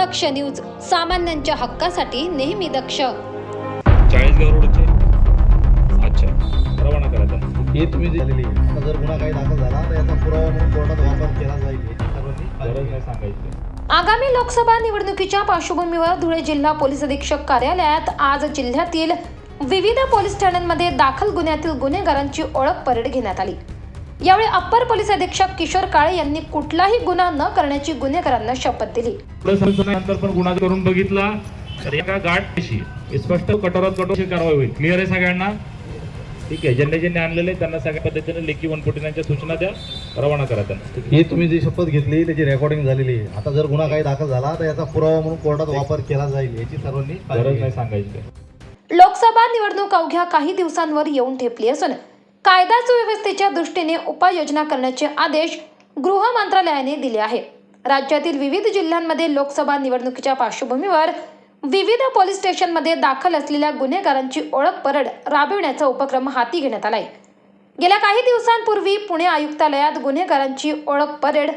दक्ष news सामान्यांच्या हक्कासाठी नेहमी दक्ष. चाळीसगाव रोडचे? अच्छा. रवाना करा त्यांना हे तुम्ही जे झालेली आहे. आता जर गुन्हा काही दाखल झाला तर याचा पुरावा म्हणून कोर्टात वापर केला जाईल. याची सर्वांनी काळजी गरज. नाही सांगायची. आगामी लोकसभा निवडणुकीच्या पार्श्वभूमीवर धुळे जिल्हा पोलीस अधीक्षक कार्यालयात आज जिल्ह्यातील विविध पोलीस ठाण्यांमध्ये दाखल गुन्ह्यातील गुन्हेगारांची ओळख परेड घेण्यात आली. यावेळी अप्पर पोलीस अधीक्षक किशोर काळे यांनी कुठलाही गुन्हा न करण्याची गुन्हेगारांना शपथ दिली. पण गुन्हा करून बघितला तर एका गाठ कशी स्पष्ट कठोरात कठोर कारवाई होईल. क्लिअर आहे सगळ्यांना? ठीक आहे ज्यांनी ज्यांनी आणलेले त्यांना सगळ्या पद्धतीने लेखी वन फोर्टी सूचना द्या रवाना करा त्यांना. ठीक हे तुम्ही जी शपथ घेतली त्याची रेकॉर्डिंग झालेली आहे. आता जर गुन्हा काही दाखल झाला तर याचा पुरावा म्हणून कोर्टात वापर केला जाईल याची सर्वांनी गरज. नाही सांगायची. लोकसभा निवडणूक अवघ्या काही दिवसांवर येऊन ठेपली असून कायदा सुव्यवस्थेच्या दृष्टीने उपाययोजना करण्याचे आदेश गृह मंत्रालयाने दिले आहे. राज्यातील विविध जिल्ह्यांमध्ये लोकसभा निवडणुकीच्या पार्श्वभूमीवर विविध पोलीस स्टेशनमध्ये दाखल असलेल्या गुन्हेगारांची ओळख परेड राबविण्याचा उपक्रम हाती घेण्यात आलाय. गेल्या काही दिवसांपूर्वी पुणे आयुक्तालयात गुन्हेगारांची ओळख परेड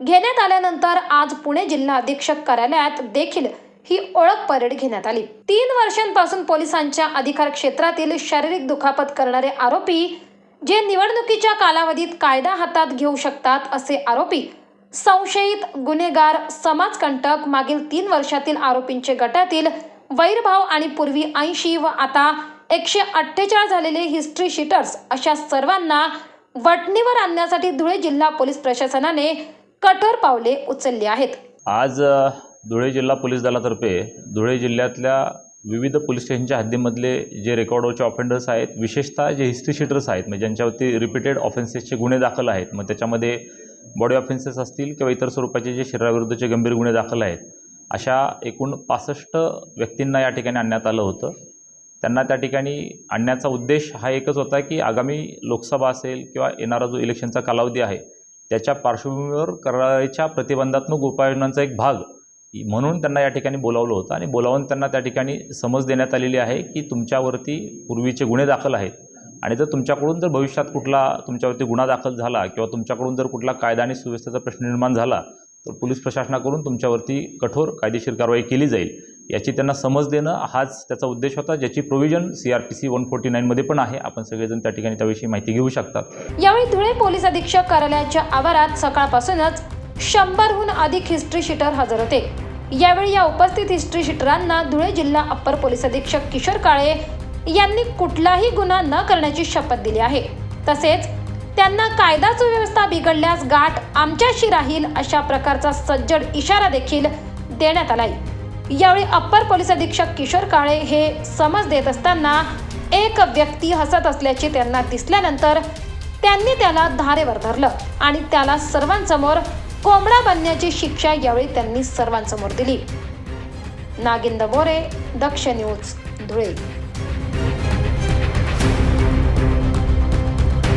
घेण्यात आल्यानंतर आज पुणे जिल्हा अधीक्षक कार्यालयात देखील ही ओळख परेड घेण्यात आली. तीन वर्षांपासून पोलिसांच्या अधिकार क्षेत्रातील शारीरिक दुखापत करणारे आरोपी जे निवडणुकीच्या कालावधीत कायदा हातात घेऊ शकतात असे आरोपी संशयित गुन्हेगार समाजकंटक मागील तीन वर्षातील आरोपींचे गटातील वैरभाव आणि पूर्वी ऐंशी व आता एकशे अठ्ठेचाळीस झालेले हिस्ट्री शीटर्स अशा सर्वांना वटणीवर आणण्यासाठी धुळे जिल्हा पोलीस प्रशासनाने कठोर पावले उचलली आहेत. आज धुळे जिल्हा पोलीस दलातर्फे धुळे जिल्ह्यातल्या विविध पोलीस स्टेशनच्या हद्दीमधले जे रेकॉर्डोचे ऑफेंडर्स आहेत विशेषतः जे हिस्ट्री शीटर्स आहेत म्हणजे ज्यांच्यावरती रिपीटेड ऑफेन्सेसचे गुन्हे दाखल आहेत मग त्याच्यामध्ये बॉडी ऑफेन्सेस असतील किंवा इतर स्वरूपाचे जे शरीराविरुद्धचे गंभीर गुन्हे दाखल आहेत अशा एकूण पासष्ट व्यक्तींना या ठिकाणी आणण्यात आलं होतं. त्यांना त्या ठिकाणी आणण्याचा उद्देश हा एकच होता की आगामी लोकसभा असेल किंवा येणारा जो इलेक्शनचा कालावधी आहे त्याच्या पार्श्वभूमीवर करायच्या प्रतिबंधात्मक उपाययोजनांचा एक भाग म्हणून त्यांना या ठिकाणी बोलावलं होतं आणि बोलावून त्यांना त्या ठिकाणी समज देण्यात आलेली आहे की तुमच्यावरती पूर्वीचे गुन्हे दाखल आहेत. आणि जर तुमच्याकडून जर भविष्यात कुठला तुमच्यावरती गुन्हा दाखल झाला किंवा तुमच्याकडून जर कुठला कायदा आणि सुव्यवस्थेचा प्रश्न निर्माण झाला तर पोलीस प्रशासनाकडून तुमच्यावरती कठोर कायदेशीर कारवाई केली जाईल. याची त्यांना समज देणं हाच त्याचा उद्देश होता ज्याची provision C R P C one forty नाईनमध्ये पण आहे. आपण सगळेजण त्या ठिकाणी त्याविषयी माहिती घेऊ शकतात यावेळी धुळे पोलीस अधीक्षक कार्यालयाच्या आवारात सकाळपासूनच शंभरहून अधिक हिस्ट्री शीटर हजर होते. यावेळी या उपस्थित हिस्ट्री शीटरांना धुळे जिल्हा अप्पर पोलीस अधीक्षक किशोर काळे यांनी कुठलाही गुन्हा न करण्याची शपथ दिली आहे. तसेच त्यांना कायदा सुव्यवस्था बिघडल्यास गाठ आमच्याशी राहील अशा प्रकारचा सज्जड इशारा देखील देण्यात आलाय. यावेळी अप्पर पोलीस अधीक्षक किशोर काळे हे समज देत असताना एक व्यक्ती हसत असल्याचे त्यांना दिसल्यानंतर त्यांनी त्याला धारेवर धरलं आणि त्याला सर्वांसमोर कोंबडा बनण्याची शिक्षा यावेळी त्यांनी सर्वांसमोर दिली. नागिंद मोरे दक्ष न्यूज धुळे.